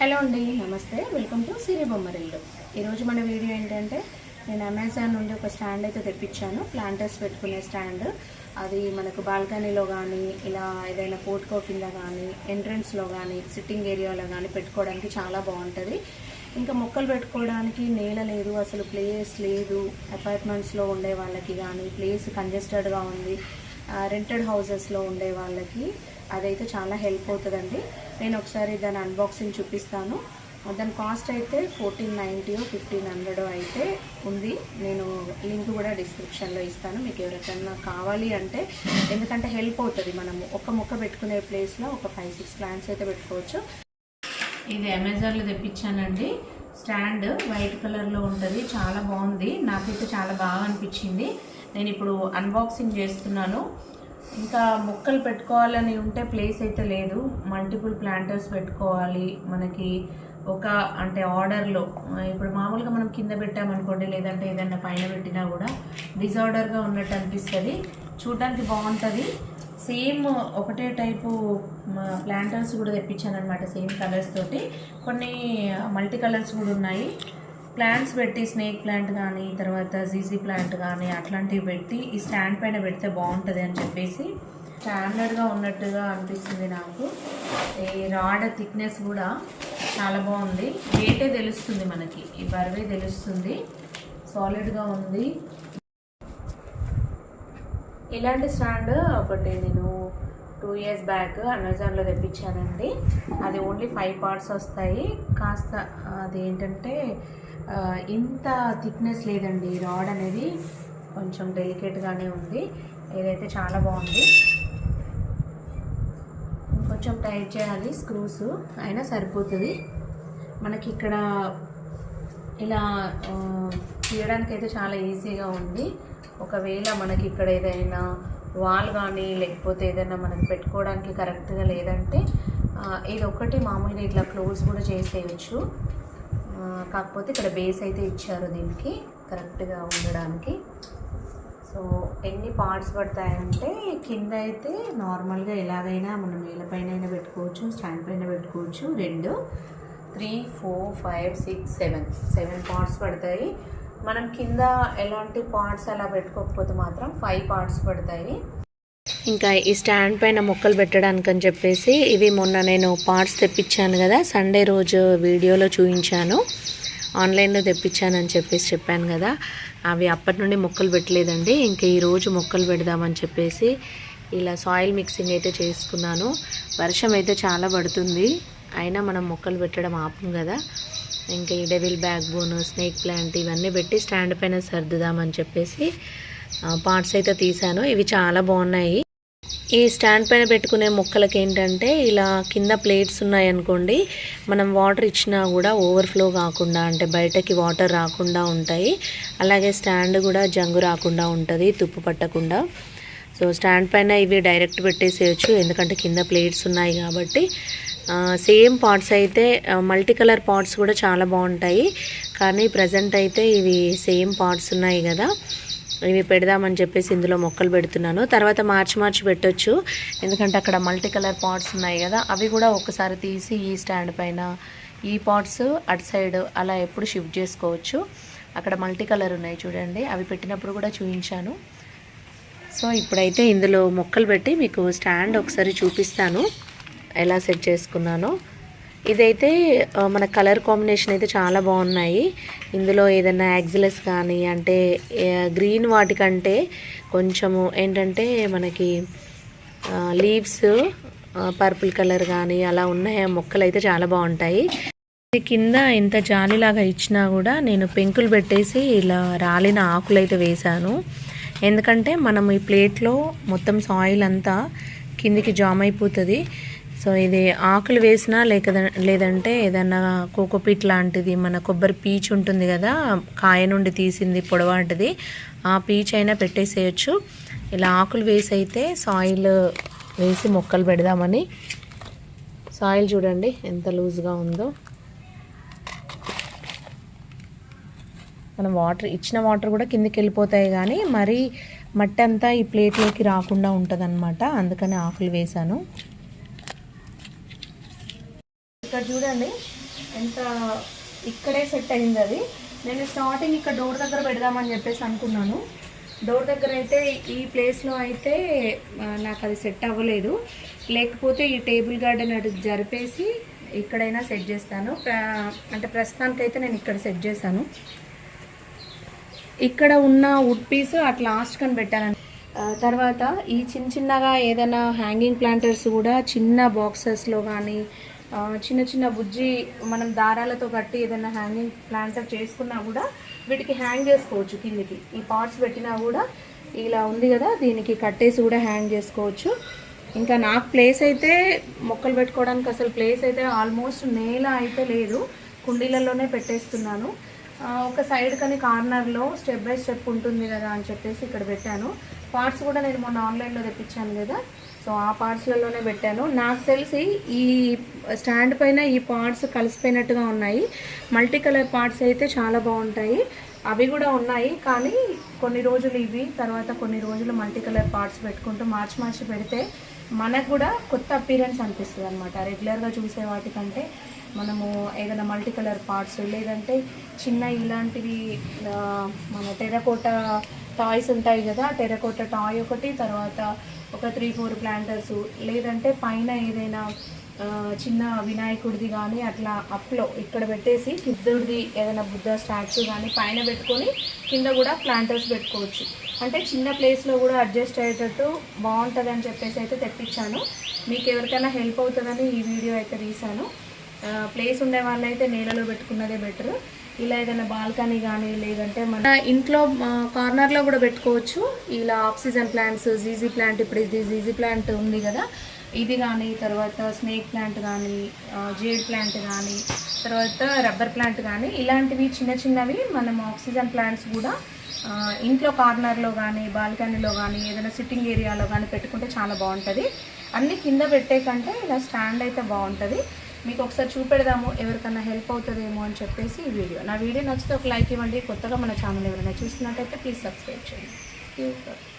Hello అండి నమస్తే. Welcome to సిరిబొమ్మరిల్లు ఈరోజు మన వీడియో ఏంటంటే నేను అమెజాన్ నుండి ఒక స్టాండ్ అయితే తెప్పించాను. ప్లాంటర్స్ పెట్టుకునే స్టాండ్. అది మనకు బాల్కనీలో కానీ ఇలా ఏదైనా పోర్ట్కో కింద కానీ ఎంట్రన్స్లో కానీ సిట్టింగ్ ఏరియాలో కానీ పెట్టుకోవడానికి చాలా బాగుంటుంది. ఇంకా మొక్కలు పెట్టుకోవడానికి నేల లేదు అసలు ప్లేస్ లేదు. అపార్ట్మెంట్స్లో ఉండే వాళ్ళకి కానీ ప్లేస్ కంజెస్టెడ్గా ఉంది. రెంటెడ్ హౌసెస్లో ఉండే వాళ్ళకి అదైతే చాలా హెల్ప్ అవుతుందండి. నేను ఒకసారి దాని అన్బాక్సింగ్ చూపిస్తాను. దాని కాస్ట్ అయితే ఫోర్టీన్ నైంటీ ఫిఫ్టీన్ హండ్రెడ్ అయితే ఉంది. నేను లింక్ కూడా డిస్క్రిప్షన్లో ఇస్తాను. మీకు ఎవరికైనా కావాలి అంటే ఎందుకంటే హెల్ప్ అవుతుంది మనము. ఒక మొక్క పెట్టుకునే ప్లేస్లో ఒక ఫైవ్ సిక్స్ ప్లాంట్స్ అయితే పెట్టుకోవచ్చు. ఇది అమెజాన్లో తెప్పించానండి. స్టాండ్ వైట్ కలర్లో ఉంటుంది. చాలా బాగుంది. నాకైతే చాలా బాగా అనిపించింది. నేను ఇప్పుడు అన్బాక్సింగ్ చేస్తున్నాను. ఇంకా మొక్కలు పెట్టుకోవాలని ఉంటే ప్లేస్ అయితే లేదు. మల్టిపుల్ ప్లాంటర్స్ పెట్టుకోవాలి. మనకి ఒక అంటే ఆర్డర్లో ఇప్పుడు మామూలుగా మనం కింద పెట్టామనుకోండి లేదంటే ఏదైనా పైన పెట్టినా కూడా డిజార్డర్గా ఉన్నట్టు అనిపిస్తుంది. చూడడానికి బాగుంటుంది. సేమ్ ఒకటే టైపు ప్లాంటర్స్ కూడా తెప్పించాను అనమాట సేమ్ కలర్స్ తోటి. కొన్ని మల్టీ కలర్స్ కూడా ఉన్నాయి. ప్లాంట్స్ పెట్టి స్నేక్ ప్లాంట్ కానీ తర్వాత జీజీ ప్లాంట్ కానీ అట్లాంటివి పెట్టి ఈ స్టాండ్ పైన పెడితే బాగుంటుంది అని చెప్పేసి స్టాండర్డ్గా ఉన్నట్టుగా అనిపిస్తుంది నాకు. ఈ రాడ్ థిక్నెస్ కూడా చాలా బాగుంది. వేటే తెలుస్తుంది మనకి. ఈ బరువే తెలుస్తుంది. సాలిడ్గా ఉంది. ఇలాంటి స్టాండ్ ఒకటి నేను టూ ఇయర్స్ బ్యాక్ అమెజాన్లో తెప్పించానండి. అది ఓన్లీ ఫైవ్ పార్ట్స్ వస్తాయి. కాస్త అది ఏంటంటే ఇంత థిక్నెస్ లేదండి. రాడ్ అనేది కొంచెం డెలికేట్గానే ఉంది. ఇదైతే చాలా బాగుంది. కొంచెం టైట్ చేయాలి స్క్రూస్. అయినా సరిపోతుంది. మనకి ఇక్కడ ఇలా తీయడానికి అయితే చాలా ఈజీగా ఉంది. ఒకవేళ మనకి ఇక్కడ ఏదైనా వాల్ కానీ లేకపోతే ఏదైనా మనకి పెట్టుకోవడానికి కరెక్ట్గా లేదంటే ఇది ఒకటి మామూలుగా ఇట్లా క్లోజ్ కూడా చేసేయచ్చు. కాకపోతే ఇక్కడ బేస్ అయితే ఇచ్చారు దీనికి కరెక్ట్గా ఉండడానికి. సో ఎన్ని పార్ట్స్ పడతాయంటే కింద అయితే నార్మల్గా ఎలాగైనా మనం నేలపైన అయినా పెట్టుకోవచ్చు స్టాండ్ పైన పెట్టుకోవచ్చు రెండు three four five six seven. Seven parts పడతాయి. మనం కింద ఎలాంటి పార్ట్స్ అలా పెట్టుకోకపోతే మాత్రం ఫైవ్ పార్ట్స్ పడతాయి. ఇంకా ఈ స్టాండ్ పైన మొక్కలు పెట్టడానికి అని చెప్పేసి ఇవి మొన్న నేను పార్ట్స్ తెప్పించాను కదా సండే రోజు వీడియోలో చూపించాను ఆన్లైన్లో తెప్పించానని చెప్పేసి చెప్పాను కదా అవి అప్పటి నుండి మొక్కలు పెట్టలేదండి. ఇంకా ఈరోజు మొక్కలు పెడదామని చెప్పేసి ఇలా సాయిల్ మిక్సింగ్ అయితే చేసుకున్నాను. వర్షం అయితే చాలా పడుతుంది. అయినా మనం మొక్కలు పెట్టడం ఆపం కదా. ఇంకా ఈ devil backbone snake plant ఇవన్నీ పెట్టి స్టాండ్ పైన సర్దుదామని చెప్పేసి పార్ట్స్ అయితే తీసాను ఇవి చాలా బాగున్నాయి. ఈ స్టాండ్ పైన పెట్టుకునే మొక్కలకి ఏంటంటే ఇలా కింద ప్లేట్స్ ఉన్నాయనుకోండి మనం వాటర్ ఇచ్చినా కూడా ఓవర్ఫ్లో కాకుండా అంటే బయటకి వాటర్ రాకుండా ఉంటాయి. అలాగే స్టాండ్ కూడా జంగు రాకుండా ఉంటుంది తుప్పు పట్టకుండా. సో స్టాండ్ పైన ఇవి డైరెక్ట్ పెట్టేసేయచ్చు ఎందుకంటే కింద ప్లేట్స్ ఉన్నాయి కాబట్టి. సేమ్ పాట్స్ అయితే మల్టీ కలర్ పాట్స్ కూడా చాలా బాగుంటాయి. కానీ ప్రజెంట్ అయితే ఇవి సేమ్ పాట్స్ ఉన్నాయి కదా. ఇవి పెడదామని చెప్పేసి ఇందులో మొక్కలు పెడుతున్నాను. తర్వాత మార్చి మార్చి పెట్టొచ్చు. ఎందుకంటే అక్కడ మల్టీ కలర్ పాట్స్ ఉన్నాయి కదా అవి కూడా ఒకసారి తీసి ఈ స్టాండ్ పైన ఈ పాట్స్ అటు సైడ్ అలా ఎప్పుడు షిఫ్ట్ చేసుకోవచ్చు. అక్కడ మల్టీ కలర్ ఉన్నాయి చూడండి అవి పెట్టినప్పుడు కూడా చూపించాను సో ఇప్పుడైతే ఇందులో మొక్కలు పెట్టి మీకు స్టాండ్ ఒకసారి చూపిస్తాను ఎలా సెట్ చేసుకున్నానో. ఇదైతే మన కలర్ కాంబినేషన్ అయితే చాలా బాగున్నాయి. ఇందులో ఏదైనా యాక్సిలస్ కానీ అంటే గ్రీన్ వాటికంటే కొంచెము ఏంటంటే మనకి లీవ్స్ పర్పుల్ కలర్ కానీ అలా ఉన్నాయి. ఆ మొక్కలు అయితే చాలా బాగుంటాయి. కింద ఇంత జాలిలాగా ఇచ్చినా కూడా నేను పెంకులు పెట్టేసి ఇలా రాలిన ఆకులు అయితే వేశాను. ఎందుకంటే మనం ఈ ప్లేట్లో మొత్తం సాయిల్ అంతా కిందికి జామ్ అయిపోతుంది. సో ఇది ఆకులు వేసినా లేక లేదంటే ఏదన్నా కోకోపీట్ లాంటిది మన కొబ్బరి పీచ్ ఉంటుంది కదా కాయ నుండి తీసింది పొడవాటిది ఆ పీచ్ అయినా పెట్టేసేయచ్చు. ఇలా ఆకులు వేసి అయితే సాయిల్ వేసి మొక్కలు పెడదామని. సాయిల్ చూడండి ఎంత లూజ్గా ఉందో. మనం వాటర్ ఇచ్చిన వాటర్ కూడా కిందకి వెళ్ళిపోతాయి కానీ మరి మట్టి అంతా ఈ ప్లేట్లోకి రాకుండా ఉంటుంది అందుకని ఆకులు వేశాను. ఇక్కడ చూడండి ఎంత ఇక్కడే సెట్ అయింది అది. నేను స్టార్టింగ్ ఇక్కడ డోర్ దగ్గర పెడదామని చెప్పేసి అనుకున్నాను. డోర్ దగ్గర అయితే ఈ ప్లేస్లో అయితే నాకు అది సెట్ అవ్వలేదు. లేకపోతే ఈ టేబుల్ గార్డెన్ అటు జరిపేసి ఇక్కడైనా సెట్ చేస్తాను. అంటే ప్రస్తుతానికైతే నేను ఇక్కడ సెట్ చేశాను. ఇక్కడ ఉన్న వుడ్ పీస్ అట్లా లాస్ట్ కని పెట్టాను. తర్వాత ఈ చిన్న చిన్నగా ఏదైనా హ్యాంగింగ్ ప్లాంటర్స్ కూడా చిన్న బాక్సెస్లో కానీ చిన్న చిన్న బుజ్జి మనం దారాలతో కట్టి ఏదైనా హ్యాంగింగ్ ప్లాంటర్ చేసుకున్నా కూడా వీటికి హ్యాంగ్ చేసుకోవచ్చు కిందికి. ఈ పార్ట్స్ పెట్టినా కూడా ఇలా ఉంది కదా దీనికి కట్టేసి కూడా హ్యాంగ్ చేసుకోవచ్చు. ఇంకా నాకు ప్లేస్ అయితే మొక్కలు పెట్టుకోవడానికి అసలు ప్లేస్ అయితే ఆల్మోస్ట్ నేల అయితే లేదు. కుండీలలోనే పెట్టేస్తున్నాను. ఒక సైడ్ కానీ కార్నర్లో స్టెప్ బై స్టెప్ ఉంటుంది కదా అని చెప్పేసి ఇక్కడ పెట్టాను. పార్ట్స్ కూడా నేను మొన్న ఆన్లైన్లో తెప్పించాను కదా. సో ఆ పార్ట్స్లలోనే పెట్టాను. నాకు తెలిసి ఈ స్టాండ్ పైన ఈ పార్ట్స్ కలిసిపోయినట్టుగా ఉన్నాయి. మల్టీ కలర్ పార్ట్స్ అయితే చాలా బాగుంటాయి. అవి కూడా ఉన్నాయి. కానీ కొన్ని రోజులు ఇవి తర్వాత కొన్ని రోజులు మల్టీ కలర్ పార్ట్స్ పెట్టుకుంటూ మార్చి మార్చి పెడితే మనకు కూడా కొత్త అపీరెన్స్ అనిపిస్తుంది అనమాట రెగ్యులర్గా చూసే వాటికంటే మనము ఏదైనా మల్టీ కలర్ పార్ట్స్ లేదంటే చిన్న ఇలాంటివి మన టెరకోట టాయ్స్ ఉంటాయి కదా టెరకోట టాయ్ ఒకటి తర్వాత ఒక త్రీ ఫోర్ ప్లాంటర్స్ లేదంటే పైన ఏదైనా చిన్న వినాయకుడిది కానీ అట్లా అప్లో ఇక్కడ పెట్టేసి బుద్ధుడిది ఏదైనా బుద్ధ స్టాచ్యూ కానీ పైన పెట్టుకొని కింద కూడా ప్లాంటర్స్ పెట్టుకోవచ్చు. అంటే చిన్న ప్లేస్లో కూడా అడ్జస్ట్ అయ్యేటట్టు బాగుంటుంది అని చెప్పేసి అయితే తెప్పించాను. మీకు ఎవరికైనా హెల్ప్ అవుతుందని ఈ వీడియో అయితే తీశాను. ప్లేస్ ఉండే వాళ్ళైతే నేలలో పెట్టుకున్నదే బెటర్ ఇలా ఏదైనా బాల్కనీ కానీ లేదంటే మన ఇంట్లో కార్నర్లో కూడా పెట్టుకోవచ్చు. ఇలా ఆక్సిజన్ ప్లాంట్స్ జీజీ ప్లాంట్ ఇప్పుడు ఇది జీజీ ప్లాంట్ ఉంది కదా. ఇది కానీ తర్వాత స్నేక్ ప్లాంట్ కానీ జేడ్ ప్లాంట్ కానీ తర్వాత రబ్బర్ ప్లాంట్ కానీ ఇలాంటివి చిన్న చిన్నవి మనం ఆక్సిజన్ ప్లాంట్స్ కూడా ఇంట్లో కార్నర్లో కానీ బాల్కనీలో కానీ ఏదైనా సిట్టింగ్ ఏరియాలో కానీ పెట్టుకుంటే చాలా బాగుంటుంది. అన్ని కింద పెట్టే కంటే ఇలా స్టాండ్ అయితే బాగుంటుంది. మీకు ఒకసారి చూపెడదాము ఎవరికన్నా హెల్ప్ అవుతుందేమో అని చెప్పేసి ఈ వీడియో నా వీడియో నచ్చితే ఒక లైక్ ఇవ్వండి. కొత్తగా మన ఛానల్ ఎవరైనా చూస్తున్నట్టయితే ప్లీజ్ సబ్స్క్రైబ్ చేయండి.